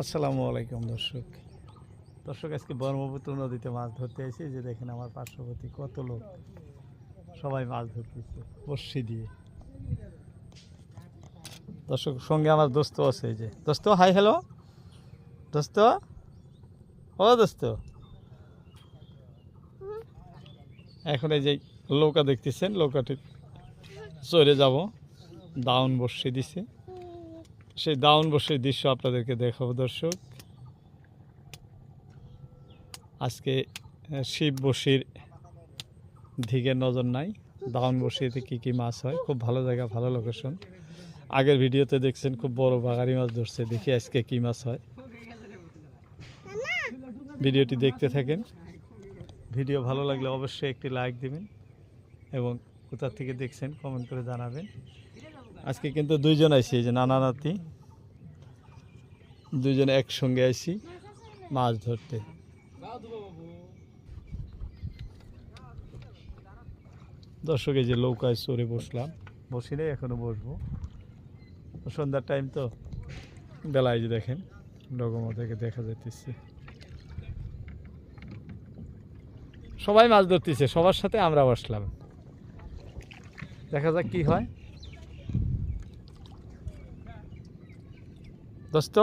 আসসালামু আলাইকুম, দর্শক। দর্শক, আজকে ব্রহ্মপুত্র নদীতে মাছ ধরতে এসেছি। যে দেখেন আমার পার্শ্ববর্তী কত লোক। সবাই মাছ ধরতেছে বর্ষি দিয়ে। দর্শক, সঙ্গে আমার দোস্ত আছে এই যে। দোস্ত হাই হ্যালো দোস্ত ও দোস্ত। এখন এই যে নৌকা দেখতেছেন, নৌকাটি চড়ে যাব। দাউন বর্ষি দিছে। সেই দাউন বসের দৃশ্য আপনাদেরকে দেখাবো, দর্শক। আজকে শিব বসির দিকে নজর নাই। দাউন বসিতে কী কী মাছ হয়, খুব ভালো জায়গা, ভালো লোকেশন আগের ভিডিওতে দেখছেন খুব বড় বাগারি মাছ ধরছে, দেখি আজকে কী মাছ হয়। ভিডিওটি দেখতে থাকেন। ভিডিও ভালো লাগলে অবশ্যই একটি লাইক দিবেন এবং কোথা থেকে দেখছেন কমেন্ট করে জানাবেন। আজকে কিন্তু দুইজন এই যে নানা নাতি। দুইজন একসঙ্গে আইছি মাছ ধরতে। দর্শক যে নৌকায় চড়ে বসলাম। বসি নাই এখনও বসবো। সন্ধ্যার টাইম তো বেলায় যে দেখেন ডগমা থেকে দেখা যাইতেছে। সবাই মাছ ধরতেছে, সবার সাথে আমরা বসলাম দেখা যাক কি হয়। দোস্ত?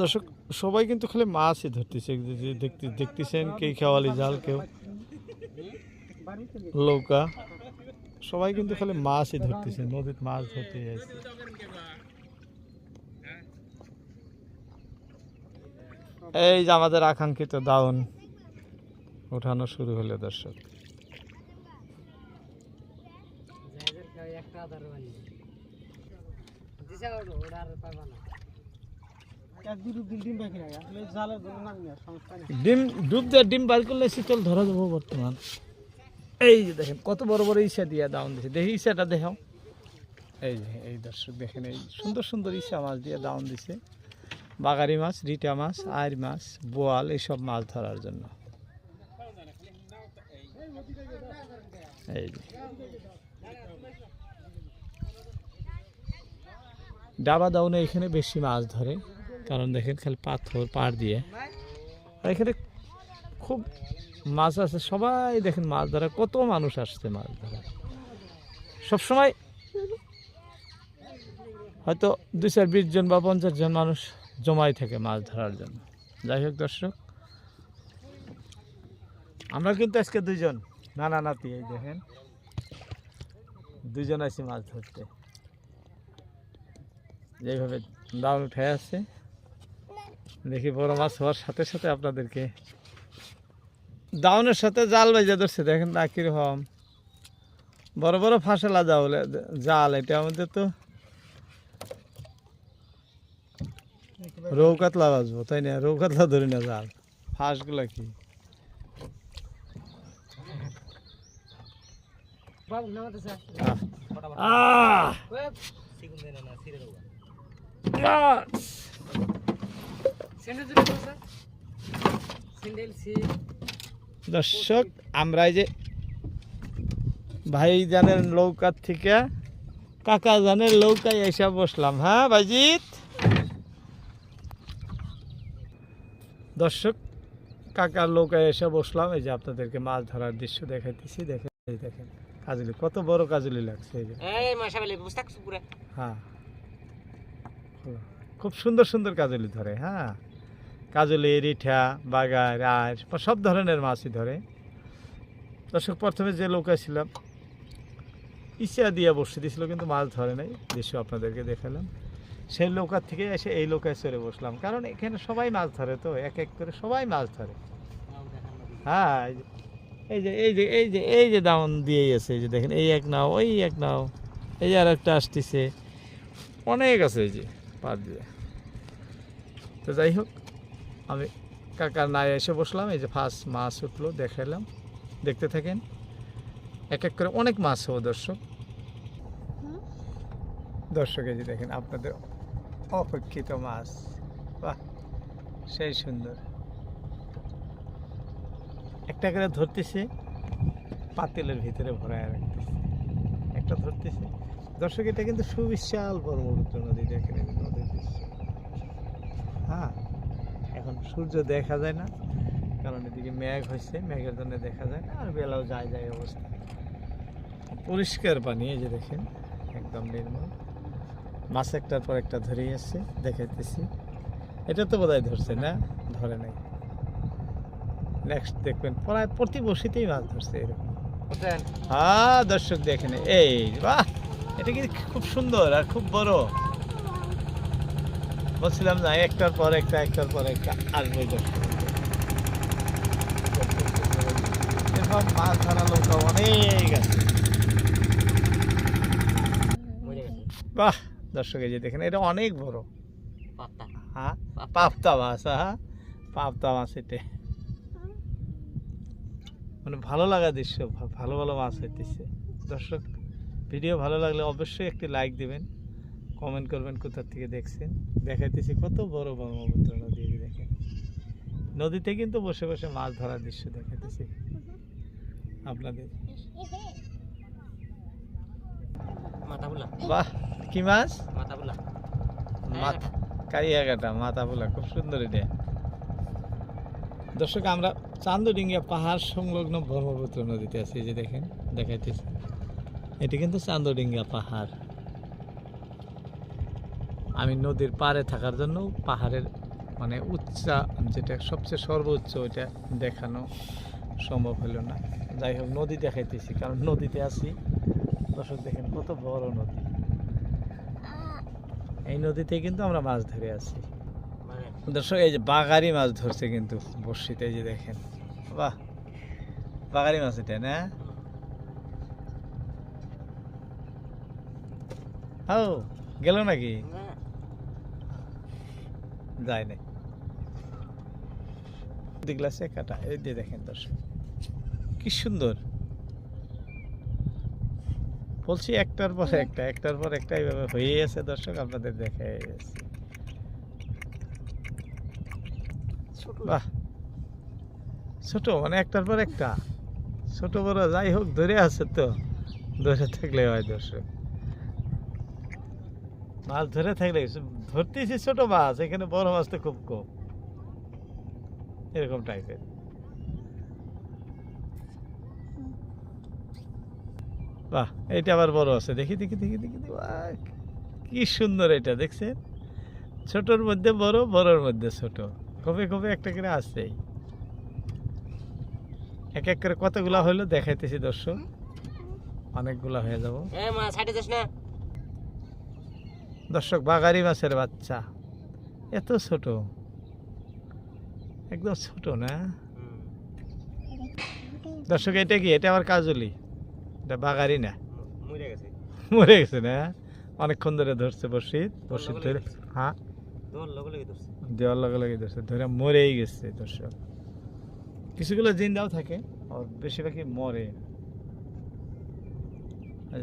দর্শক সবাই কিন্তু খালি মাছই ধরতেছে দেখতে দেখতেছেন কে খেওয়ালি জাল কেউ। লৌকা। সবাই কিন্তু খালি মাছই ধরতেছে নদীতে মাছ ধরতে যাচ্ছে। এই যে আমাদের আকাঙ্ক্ষিত দাউন ওঠানো শুরু হলো দর্শক। ডিম ডুব দিয়ে ডিম বার করলে শীতল ধরা যাব বর্তমান। এই যে দেখেন কত বড় বড় ইসা দিয়ে দাউন দিছে। দেখি ইসাটা দেখাও। এই যে এই দর্শক দেখেন এই সুন্দর সুন্দর ইসা মাছ দিয়ে দাউন দিছে। বাগারি মাছ রিটা মাছ আইর মাছ বোয়াল এইসব মাছ ধরার জন্য। এই যে। ডাবা দাউনে এখানে বেশি মাছ ধরে, কারণ দেখেন খালি পাথর, পাড় দিয়ে। আর এখানে খুব মাছ আছে, সবাই দেখেন মাছ ধরা, কত মানুষ আসছে মাছ ধরা। সবসময় হয়তো দুই চার বিশ জন বা পঞ্চাশ জন মানুষ জমাই থাকে মাছ ধরার জন্য। যাই হোক দর্শক, আমরা কিন্তু আজকে দুজন নানা নাতি, এই দেখেন। দুইজন আছি মাছ ধরতে। যেভাবে দাউন উঠে আছে। দেখি বড় মাছ হওয়ার সাথে সাথে আপনাদেরকে দাউনের সাথে জাল বাজে ধরছে। দেখেন না কীরকম। বড় বড় ফাঁসলা জাল জাল এটা আমাদের তো রৌ কাতলা বাজবো তাই না? রৌ কাতলা ধরি না জাল। ফাঁসগুলা কি? আহ! দর্শক আমরা এই যে ভাই জানের নৌকার থেকে কাকা জানের নৌকায় এসে বসলাম হ্যাঁ ভাইজিৎ? দর্শক কাকার নৌকায় এসে বসলাম এই যে আপনাদেরকে মাছ ধরার দৃশ্য দেখাইতেছি দেখেন এই দেখেন কাজলি কত বড় কাজলি লাগছে এই যে। হ্যাঁ। খুব সুন্দর সুন্দর কাজলি ধরে হ্যাঁ? কাজলি, রিঠা, বাগার আর সব ধরনের মাছই ধরে। দর্শক, প্রথমে যে নৌকা ছিলাম ইচ্ছা দিয়ে বসে দিয়েছিল, কিন্তু মাছ ধরে নাই। দৃশ্য আপনাদেরকে দেখালাম। সেই নৌকার থেকে এসে এই নৌকায় চড়ে বসলাম। কারণ এখানে সবাই মাছ ধরে তো, এক এক করে সবাই মাছ ধরে। হ্যাঁ এই যে এই যে এই যে এই যে দামন দিয়েই আছে, এই যে দেখেন, এই এক নাও, ওই এক নাও, এই যে আর একটা আসতেছে। অনেক আছে এই যে। পার দিয়ে। তো যাই হোক, আমি কাকার নাই এসে বসলাম, এই যে ফার্স্ট মাছ উঠল, দেখাইলাম। দেখতে থাকেন এক এক করে অনেক মাছ হবে দর্শক। দর্শক, এই যে দেখেন, আপনাদের অপেক্ষিত মাছ। বাহ, সেই সুন্দর। একটা করে ধরতেছে, পাতিলের ভিতরে ভরায় রাখতেছে। একটা ধরতেছে। দর্শক এটা কিন্তু সুবিশাল ব্রহ্মপুত্র নদী দেখেন নদীর দৃশ্য। হ্যাঁ এখন সূর্য দেখা যায় না কারণ এদিকে মেঘ হয়েছে মেঘের জন্য দেখা যায় না আর বেলাও যায় যায় অবস্থা। পরিষ্কার পানি এই যে দেখেন একদম নির্মল। মাছ একটার পর একটা ধরে আসছে দেখাইতেছি। এটা তো বোধহয় ধরছে না? ধরে নাই। নেক্সট দেখবেন প্রায় প্রতি বসিতেই মাছ ধরছে এরকম। হ্যাঁ দর্শক দেখেন এই বাহ! এটা কিন্তু খুব সুন্দর আর খুব বড়? বলছিলাম না একটার পর একটা একটার পর একটা আসবে এরকম মাছ ধরা অনেক আছে। বাহ দর্শক যে দেখেন এটা অনেক বড়। হ্যাঁ? পাপ্তা। মাছ হ্যাঁ পাপ্তা মাছ এটা। মানে ভালো লাগা দৃশ্য ভালো ভালো মাছ হইতেছে। দর্শক ভিডিও ভালো লাগলে অবশ্যই একটি লাইক দিবেন কমেন্ট করবেন কোথা থেকে দেখছেন। দেখাইতেছি কত বড় ব্রহ্মপুত্র নদী দেখেন। নদীতে কিন্তু বসে বসে মাছ ধরার দৃশ্য দেখাইতেছি। আপনাদের। বাহ কি মাছ? মাথা কারিয়াঘাটা মাথা বোলা খুব সুন্দর এটা। দর্শক আমরা চান্দডিঙ্গা পাহাড় সংলগ্ন ব্রহ্মপুত্র নদীতে আছি এই যে দেখেন দেখাইতেছি। এটি কিন্তু চান্দডিঙ্গা পাহাড়। আমি নদীর পাড়ে থাকার জন্য পাহাড়ের মানে উচ্চা যেটা সবচেয়ে সর্বোচ্চ ওইটা দেখানো সম্ভব হলো না। যাই হোক, নদী দেখাইতেছি, কারণ নদীতে আছি। দর্শক দেখেন, কত বড় নদী। এই নদীতে কিন্তু আমরা মাছ ধরে আছি। দর্শক, এই যে বাগারি মাছ ধরছে কিন্তু বর্ষিতে যে দেখেন। বাহ! বাগারি মাছ এটা, না? ও গেল নাকি? যায় নাই। গ্লাসে কাটা এই দিয়ে দেখেন দর্শক কি সুন্দর। বলছি একটার পর একটা একটার পর একটা এইভাবে হয়েই আছে দর্শক আপনাদের যাচ্ছে বাহ। ছোট মানে একটার পর একটা। ছোট বড় যাই হোক ধরে আছে তো। ধরে থাকলে হয় দর্শক। মাছ ধরে থাকলে ধরতেছি ছোট মাছ, এখানে বড় মাছ তো খুব কম। এরকম টাইপের বাহ, এইটা আবার বড় আছে। দেখি দেখি দেখি দেখি কি সুন্দর এটা, দেখছেন? ছোটর মধ্যে বড়, বড়র মধ্যে ছোট। কবে কবে একটা করে আসছেই এক এক করে কতগুলা হইল দেখাইতেছি দর্শক। অনেকগুলা হয়ে যাব। দর্শক বাগারি মাছের বাচ্চা। এত ছোট। একদম ছোট না? দর্শক এটা কি? এটা আমার কাজলি? এটা বাগারি না? মরে গেছে। না? অনেকক্ষণ ধরে ধরছে বর্ষিত। বর্ষিত ধরে হ্যাঁ? দেওয়ার লগে লগে ধরছে। ধরে মরেই গেছে দর্শক। কিছুগুলো জিন্দাও থাকে আর বেশিরভাগই মরে।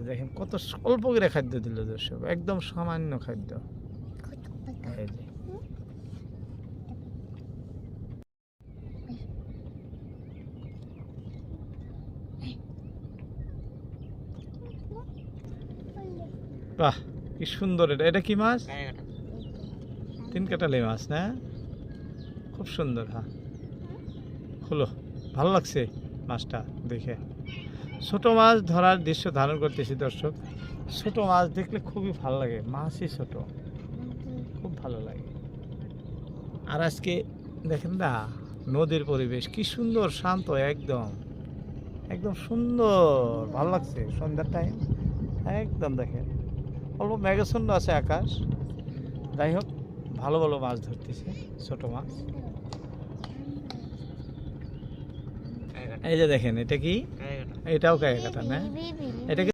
দেখেন কত অল্প করে খাদ্য দিল দর্শক একদম সামান্য খাদ্য। বাহ কি সুন্দর এটা। এটা কি মাছ? তিন কাটালি মাছ না? খুব সুন্দর হ্যাঁ। হলো ভালো লাগছে মাছটা দেখে। ছোট মাছ ধরার দৃশ্য ধারণ করতেছি, দর্শক। ছোট মাছ দেখলে খুবই ভালো লাগে, মাছই ছোট। খুব ভালো লাগে। আর আজকে দেখেন না, নদীর পরিবেশ কি সুন্দর, শান্ত, একদম। একদম সুন্দর, ভালো লাগছে সন্ধ্যার টাইম একদম দেখেন, অল্প মেঘাচ্ছন্ন আছে আকাশ। যাই হোক, ভালো ভালো মাছ ধরতেছে, ছোট মাছ। এই যে দেখেন, এটা কি? এটাও কায়া কাটা না? এটা কি